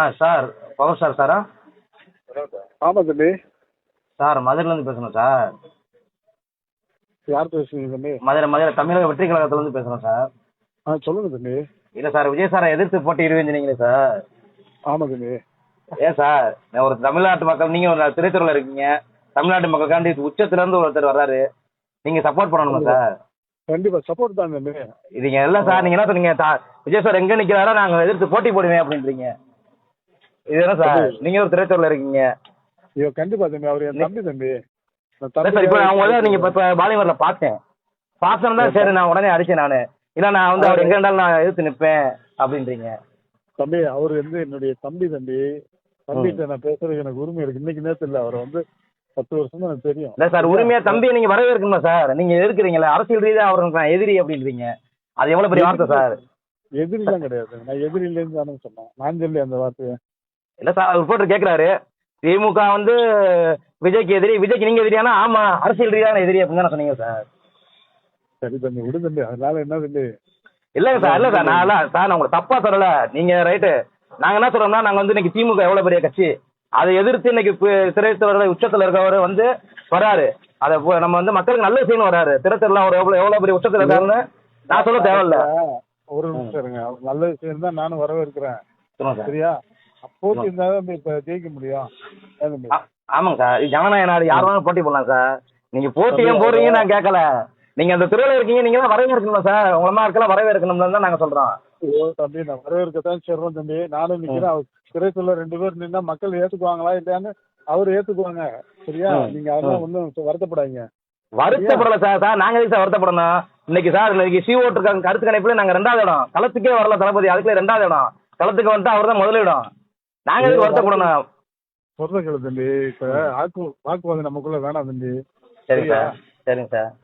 ஆ sir. Power star சாரா? ஆமாம் தம்பி. சார் மதுரையிலேருந்து பேசுகிறோம் சார். யார் பேசுறீங்க தம்பி? மதுரை மதுரை தமிழக வெற்றி கழகத்துலேருந்து பேசுகிறோம் சார். ஆ சொல்லுங்க தம்பி. இல்லை சார் விஜய் சாரை எதிர்த்து போட்டியிடுவேன்னு சொன்னீங்களே சார். ஆமாம் தம்பி. ஏன் சார்? நான் ஒரு தமிழ்நாட்டு மக்கள் நீங்கள் ஒரு திருத்தூரில் இருக்கீங்க. தமிழ்நாட்டு மக்களுக்காண்டி உச்சத்துலேருந்து ஒருத்தர் வர்றாரு. நீங்கள் சப்போர்ட் பண்ணணுமா சார்? கண்டிப்பா சப்போர்ட் தான் இதுங்க இல்லை சார் நீங்கள் என்ன சொன்னீங்க? விஜய் சார் எங்கே நிற்கிறாரோ நாங்கள் எதிர்த்து போட்டி போடுவேன் அப்படின்றீங்க. இது என்ன சார் நீங்கள் ஒரு திரைத்துறையில் இருக்கீங்க. ஐயோ கண்டிப்பா தம்பி. அவர் என் தம்பி தம்பி. சார் இப்போ அவங்க நீங்கள் இப்போ பாலிமரில் பார்த்தேன். பார்த்தோம் தான் சரி நான் உடனே அடிச்சேன் நான். இல்லை நான் வந்து அவர் எங்கே இருந்தாலும் நான் எதிர்த்து நிற்பேன் அப்படின்றீங்க. தம்பி அவர் வந்து என்னுடைய தம்பி தம்பி. தம்பிகிட்ட நான் பேசுறதுக்கு எனக்கு உரிமை இருக்கு. இன்னைக்கு நேரத்தில் இல்லை அவர் வந்து பத்து வருஷம் தான் தெரியும். இல்லை சார் உரிமையாக தம்பியை நீங்கள் வரவேற்கணுமா சார்? நீங்கள் எதிர்க்கிறீங்களே அரசியல் ரீதியாக அவருக்கு நான் எதிரி அப்படின்றீங்க. அது எவ்வளோ பெரிய வார்த்தை சார்? எதிரிலாம் கிடையாது. நான் எதிரி இல்லைன்னு தானே சொன்னேன். நான் சொல்லி அந்த வார்த்தையை. இல்லை சார் போட்டு கேட்குறாரு திமுக வந்து விஜய்க்கு எதிரி விஜய்க்கு நீங்கள் எதிரியானா ஆமாம் அரசியல் ரீதியான எதிரி அப்படின்னு தானே சொன்னீங்க சார். சரி தம்பி விடு தம்பி அதனால என்ன தம்பி? இல்லைங்க சார் இல்லை சார் நான் சார் நான் உங்களை தப்பாக சொல்லலை. நீங்கள் ரைட்டு. நாங்கள் என்ன சொல்கிறோம்னா நாங்கள் வந்து இன்னைக்கு திமுக எவ்வளோ பெரிய கட்சி? அதை எதிர்த்து இன்னைக்கு திரைத்துறை உச்சத்தில் இருக்கவர் வந்து வராரு. அதை நம்ம வந்து மக்களுக்கு நல்ல செய்யணும் வராரு. திரைத்துறையில் அவர் எவ்வளோ எவ்வளோ பெரிய உச்சத்தில் இருக்காருன்னு நான் சொல்ல தேவையில்ல. ஒரு நிமிஷம் இருங்க நல்ல விஷயம் தான் நானும் வரவேற்கிறேன். சார். சரியா? அப்போது இருந்தால் தான் இப்ப ஜெயிக்க முடியும். ஆமாங்க சார். ஜனநாயக நாடு. யார் வேணாலும் போட்டி போடலாம் சார். நீங்க போட்டி ஏன் போடுறீங்கன்னு நான் கேட்கல. நீங்க அந்த துறையில இருக்கீங்க நீங்க தான் வரவேற்கணும் சார். உங்கள மாதிரி இருக்கலாம் வரவேற்கணும்னு தான் நாங்க சொல்றோம். ஐயோ தம்பி நான் வரவேற்கத்தான் சொல்றேன் தம்பி. நானும் நிக்கிறேன். அவர் திரைத்துள்ள ரெண்டு பேர் நின்னா மக்கள் ஏத்துக்குவாங்களா இல்லையான்னு அவர் ஏத்துக்குவாங்க. சரியா. நீங்க அதெல்லாம் ஒன்றும் வருத்தப்படாதீங்க. வருத்தப்படல சார். சார் நாங்க சார் வருத்தப்படணும். இன்னைக்கு சார் இன்னைக்கு சி ஓட்டு கருத்து கணிப்புல நாங்க ரெண்டாவது இடம். களத்துக்கே வரல தளபதி. அதுக்குள்ள ரெண்டாவது இடம். களத்துக்கு வந்துட்டு அவர் தான் முதலிடம். நாங்க எதுக்கு வருத்தப்படணும் சொல்ற கேளு தம்பி. இப்ப வாக்கு வாக்குவாதம் நமக்குள்ள வேணாம் தம்பி. சரிங்க சார். சரிங்க சார்.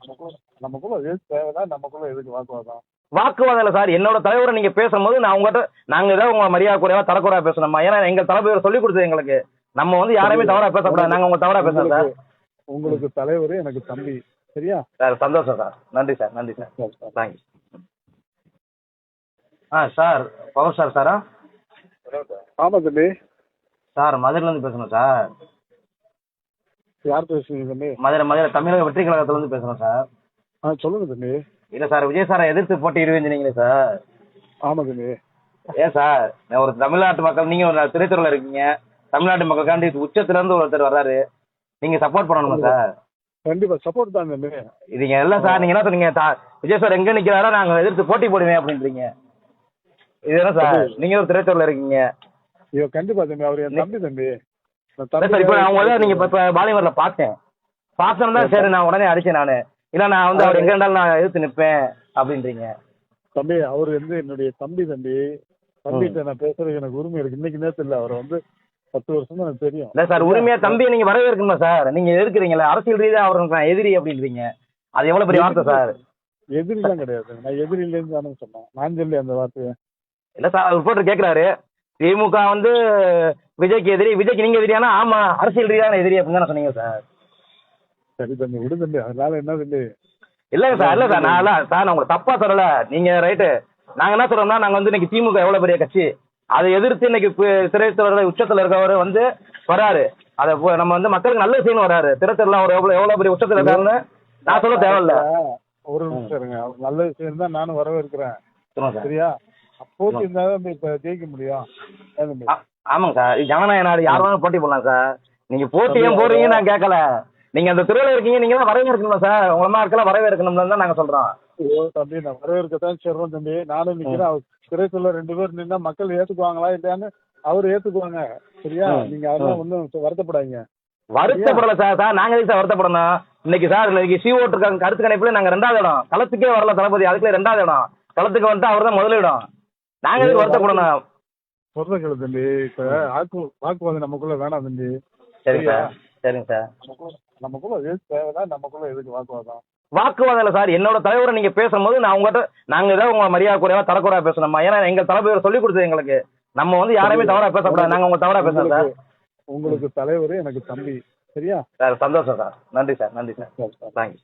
நமக்குள்ள எது தேவைதான் நமக்குள்ள எதுக்கு வாக்குவாதம்? வாக்குவாதம் இல்லை சார். என்னோட தலைவரை நீங்க பேசும்போது நான் உங்கள்கிட்ட நாங்க ஏதாவது உங்க மரியாதை குறைவா தரக்குறைவா பேசணுமா? ஏன்னா எங்க தலைவர் சொல்லி கொடுத்தது எங்களுக்கு. நம்ம வந்து யாரையுமே தவறா பேசக்கூடாது. நாங்க உங்க தவறா பேசுறோம் சார். உங்களுக்கு- தலைவர் எனக்கு தம்பி. சரியா? சார் சந்தோஷம் சார். நன்றி சார் நன்றி சார். தேங்க்யூ ஆ சார் பவர் ஸ்டார் சாரா? ஆமா தம்பி. சார் மதுரையிலேருந்து பேசுகிறோம் சார். யார் பேசுறீங்க தம்பி? மதுரை மதுரை தமிழக வெற்றி கழகத்துலேருந்து பேசுகிறோம் சார். ஆ சொல்லுங்க தம்பி. இல்லை சார் விஜய் சாரை எதிர்த்து போட்டியிடுவேன்னு சொன்னீங்களே சார். ஆமா தம்பி. ஏன் சார்? நான் ஒரு தமிழ்நாட்டு மக்கள் நீங்கள் ஒரு திரைத்துறையில் இருக்கீங்க. தமிழ்நாட்டு மக்களுக்காண்டி உச்சத்துலேருந்து ஒருத்தர் வர்றாரு. நீங்கள் சப்போர்ட் பண்ணணுமா சார்? கண்டிப்பா சப்போர்ட் தான் தம்பி. இதுங்க இல்லை சார் நீங்கள் என்ன சொன்னீங்க? விஜய் சார் எங்கே நிற்கிறாரோ நாங்கள் எதிர்த்து போட்டி போடுவேன் அப்படின்றீங்க. இது என்ன சார் நீங்கள் ஒரு திரைத்துறையில் இருக்கீங்க. ஐயோ கண்டிப்பா தம்பி. அவர் என் தம்பி தம்பி. நான் சார் இப்போ அவங்க வந்து நீங்கள் இப்போ பாலிமரில் பார்த்தேன். பார்த்தோம் தான் சரி. நான் உடனே அடிச்சேன் நான். இல்லை நான் வந்து அவர் எங்கே இருந்தாலும் நான் எதிர்த்து நிற்பேன் அப்படின்றீங்க. தம்பி அவர் வந்து என்னுடைய தம்பி தம்பி. தம்பிகிட்ட நான் பேசுறதுக்கு எனக்கு உரிமை இருக்கு. இன்னைக்கு நேரத்தில் இல்லை அவர் வந்து பத்து வருஷம் தான் எனக்கு தெரியும். இல்லை சார் உரிமையாக தம்பியை நீங்கள் வரவேற்கணுமா சார்? நீங்கள் எதிர்க்கிறீங்களே அரசியல் ரீதியாக அவருக்கு நான் எதிரி அப்படின்றீங்க. அது எவ்வளோ பெரிய வார்த்தை சார்? எதிரிலாம் கிடையாது. நான் எதிரி இல்லைன்னு தானே சொன்னேன். நான் சொல்லி அந்த வார்த்தையை. இல்லை சார் போட்டு கேட்குறாரு திமுக வந்து விஜய்க்கு எதிரி விஜய்க்கு நீங்கள் எதிரியானா ஆமாம் அரசியல் ரீதியான எதிரி அப்படின்னு தானே சொன்னீங்க சார். சரி தம்பி விடு தம்பி அதனால என்ன தம்பி? இல்லைங்க சார் இல்லை சார் நான் சார் நான் உங்களை தப்பாக சொல்லலை. நீங்கள் ரைட்டு நாங்கள் என்ன சொல்கிறோம்னா நாங்கள் வந்து இன்னைக்கு திமுக எவ்வளோ பெரிய கட்சி? அதை எதிர்த்து இன்னைக்கு திரைத்துறை உச்சத்தில் இருக்கவர் வந்து வராரு. அதை நம்ம வந்து மக்களுக்கு நல்ல செய்யணும் வராரு. திரைத்துறையில் அவர் எவ்வளோ எவ்வளோ பெரிய உச்சத்தில் இருக்காருன்னு நான் சொல்ல தேவையில்ல. ஒரு நிமிஷம் இருங்க நல்ல விஷயம் தான் நானும் வரவேற்கிறேன். சார். சரியா? அப்போது இருந்தால் தான் இப்ப ஜெயிக்க முடியும். ஆமாங்க சார். ஜனநாயக நாடு யார் வேணாலும் போட்டி போடலாம் சார். நீங்க போட்டி ஏன் போடுறீங்கன்னு நான் கேட்கல. நீங்க அந்த துறையில இருக்கீங்க நீங்க தான் வரவேற்கணும் சார். உங்கள மாதிரி இருக்கலாம் வரவேற்கணும்னு தான் நாங்க சொல்றோம். ஐயோ தம்பி நான் வரவேற்கத்தான் சொல்றேன் தம்பி. நானும் நிக்கிறேன். திரைத்துள்ள ரெண்டு பேர் நின்னா மக்கள் ஏத்துக்குவாங்களா இல்லையான்னு அவர் ஏத்துக்குவாங்க. சரியா. நீங்க அதெல்லாம் ஒன்றும் வருத்தப்படாதீங்க. வருத்தப்படல சார். சார் நாங்க சார் வருத்தப்படணும். இன்னைக்கு சார் இன்னைக்கு சி ஓட்டு இருக்காங்க கருத்து கணிப்புல நாங்க ரெண்டாவது இடம். களத்துக்கே வரல தளபதி. அதுக்குள்ள ரெண்டாவது இடம். களத்துக்கு வந்துட்டு அவர் தான் முதலிடம். நாங்க எதுக்கு வருத்தப்படணும் சொல்ற கேளு தம்பி. இப்ப வாக்கு வாக்குவாதம் நமக்குள்ள வேணாம் தம்பி. சரிங்க சார். சரிங்க சார். நமக்குள்ள எது தேவைதான் நமக்குள்ள எதுக்கு வாக்குவாதம்? வாக்குவாதம் இல்லை சார் என்னோட தலைவரை நீங்க பேசும்போது நான் உங்கள்கிட்ட நாங்க ஏதாவது உங்க மரியாதை குறைவா தரக்குறைவா பேசணுமா? ஏன்னா எங்க தலைவர் சொல்லி கொடுத்தது எங்களுக்கு. நம்ம வந்து யாரையுமே தவறா பேசக்கூடாது. நாங்க உங்க தவறா பேசுறோம் சார். உங்களுக்கு உங்களுக்கு தலைவர் எனக்கு தம்பி. சரியா? சார் சந்தோஷம் சார். நன்றி சார் நன்றி சார். தேங்க்யூ